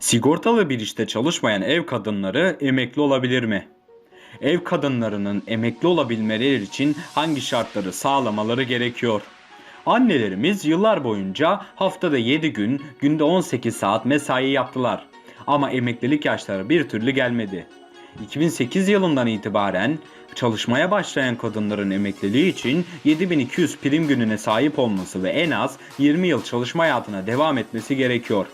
Sigortalı bir işte çalışmayan ev kadınları emekli olabilir mi? Ev kadınlarının emekli olabilmeleri için hangi şartları sağlamaları gerekiyor? Annelerimiz yıllar boyunca haftada 7 gün, günde 18 saat mesai yaptılar. Ama emeklilik yaşları bir türlü gelmedi. 2008 yılından itibaren çalışmaya başlayan kadınların emekliliği için 7200 prim gününe sahip olması ve en az 20 yıl çalışma hayatına devam etmesi gerekiyor.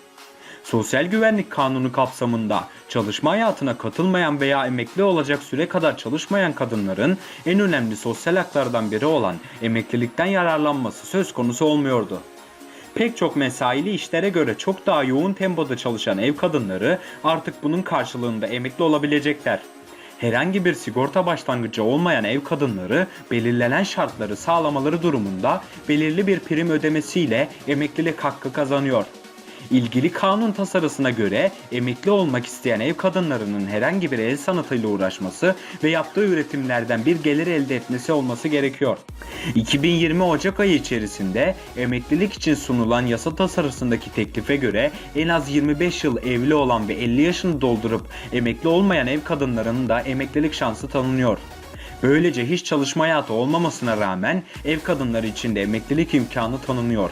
Sosyal Güvenlik Kanunu kapsamında çalışma hayatına katılmayan veya emekli olacak süre kadar çalışmayan kadınların en önemli sosyal haklardan biri olan emeklilikten yararlanması söz konusu olmuyordu. Pek çok mesaili işlere göre çok daha yoğun tempoda çalışan ev kadınları artık bunun karşılığında emekli olabilecekler. Herhangi bir sigorta başlangıcı olmayan ev kadınları belirlenen şartları sağlamaları durumunda belirli bir prim ödemesiyle emeklilik hakkı kazanıyor. İlgili kanun tasarısına göre emekli olmak isteyen ev kadınlarının herhangi bir el sanatıyla uğraşması ve yaptığı üretimlerden bir gelir elde etmesi olması gerekiyor. 2020 Ocak ayı içerisinde emeklilik için sunulan yasa tasarısındaki teklife göre en az 25 yıl evli olan ve 50 yaşını doldurup emekli olmayan ev kadınlarının da emeklilik şansı tanınıyor. Böylece hiç çalışma hayatı olmamasına rağmen ev kadınları için de emeklilik imkanı tanınıyor.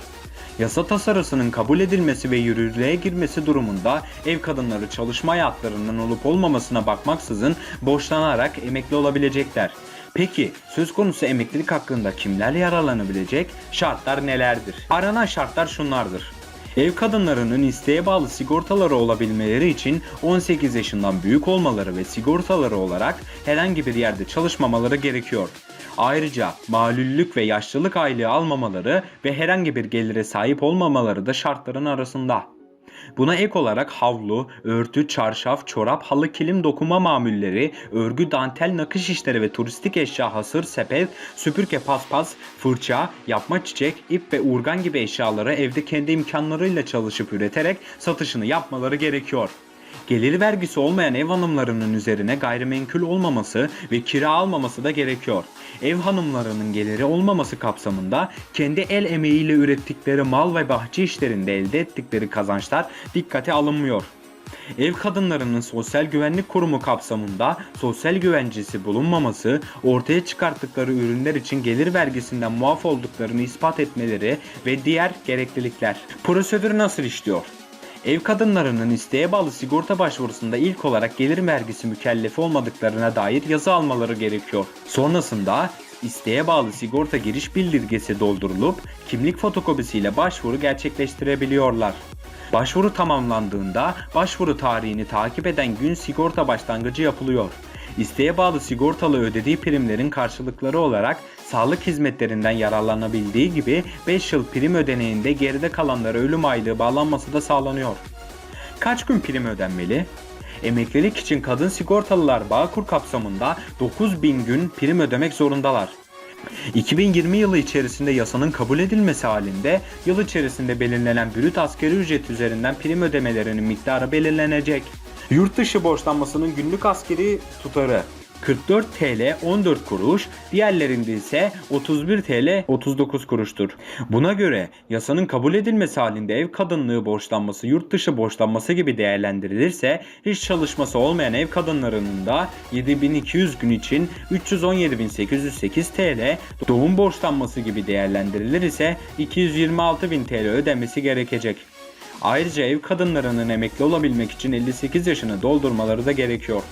Yasa tasarısının kabul edilmesi ve yürürlüğe girmesi durumunda ev kadınları çalışma hayatlarının olup olmamasına bakmaksızın borçlanarak emekli olabilecekler. Peki söz konusu emeklilik hakkında kimler yararlanabilecek? Şartlar nelerdir? Aranan şartlar şunlardır. Ev kadınlarının isteğe bağlı sigortaları olabilmeleri için 18 yaşından büyük olmaları ve sigortaları olarak herhangi bir yerde çalışmamaları gerekiyor. Ayrıca malüllük ve yaşlılık aylığı almamaları ve herhangi bir gelire sahip olmamaları da şartların arasında. Buna ek olarak havlu, örtü, çarşaf, çorap, halı, kilim dokuma mamulleri, örgü, dantel, nakış işleri ve turistik eşya, hasır, sepet, süpürge, paspas, fırça, yapma çiçek, ip ve urgan gibi eşyaları evde kendi imkanlarıyla çalışıp üreterek satışını yapmaları gerekiyor. Gelir vergisi olmayan ev hanımlarının üzerine gayrimenkul olmaması ve kira almaması da gerekiyor. Ev hanımlarının geliri olmaması kapsamında kendi el emeğiyle ürettikleri mal ve bahçe işlerinde elde ettikleri kazançlar dikkate alınmıyor. Ev kadınlarının sosyal güvenlik kurumu kapsamında sosyal güvencesi bulunmaması, ortaya çıkarttıkları ürünler için gelir vergisinden muaf olduklarını ispat etmeleri ve diğer gereklilikler. Prosedür nasıl işliyor? Ev kadınlarının isteğe bağlı sigorta başvurusunda ilk olarak gelir vergisi mükellefi olmadıklarına dair yazı almaları gerekiyor. Sonrasında isteğe bağlı sigorta giriş bildirgesi doldurulup kimlik fotokopisiyle başvuru gerçekleştirebiliyorlar. Başvuru tamamlandığında başvuru tarihini takip eden gün sigorta başlangıcı yapılıyor. İsteğe bağlı sigortalı ödediği primlerin karşılıkları olarak sağlık hizmetlerinden yararlanabildiği gibi 5 yıl prim ödeneğinde geride kalanlara ölüm aylığı bağlanması da sağlanıyor. Kaç gün prim ödenmeli? Emeklilik için kadın sigortalılar Bağkur kapsamında 9000 gün prim ödemek zorundalar. 2020 yılı içerisinde yasanın kabul edilmesi halinde yıl içerisinde belirlenen brüt asgari ücret üzerinden prim ödemelerinin miktarı belirlenecek. Yurt dışı borçlanmasının günlük askeri tutarı 44 TL 14 kuruş, diğerlerinde ise 31 TL 39 kuruştur. Buna göre yasanın kabul edilmesi halinde ev kadınlığı borçlanması yurt dışı borçlanması gibi değerlendirilirse hiç çalışması olmayan ev kadınlarının da 7200 gün için 317.808 TL, doğum borçlanması gibi değerlendirilir ise 226.000 TL ödemesi gerekecek. Ayrıca ev kadınlarının emekli olabilmek için 58 yaşını doldurmaları da gerekiyor.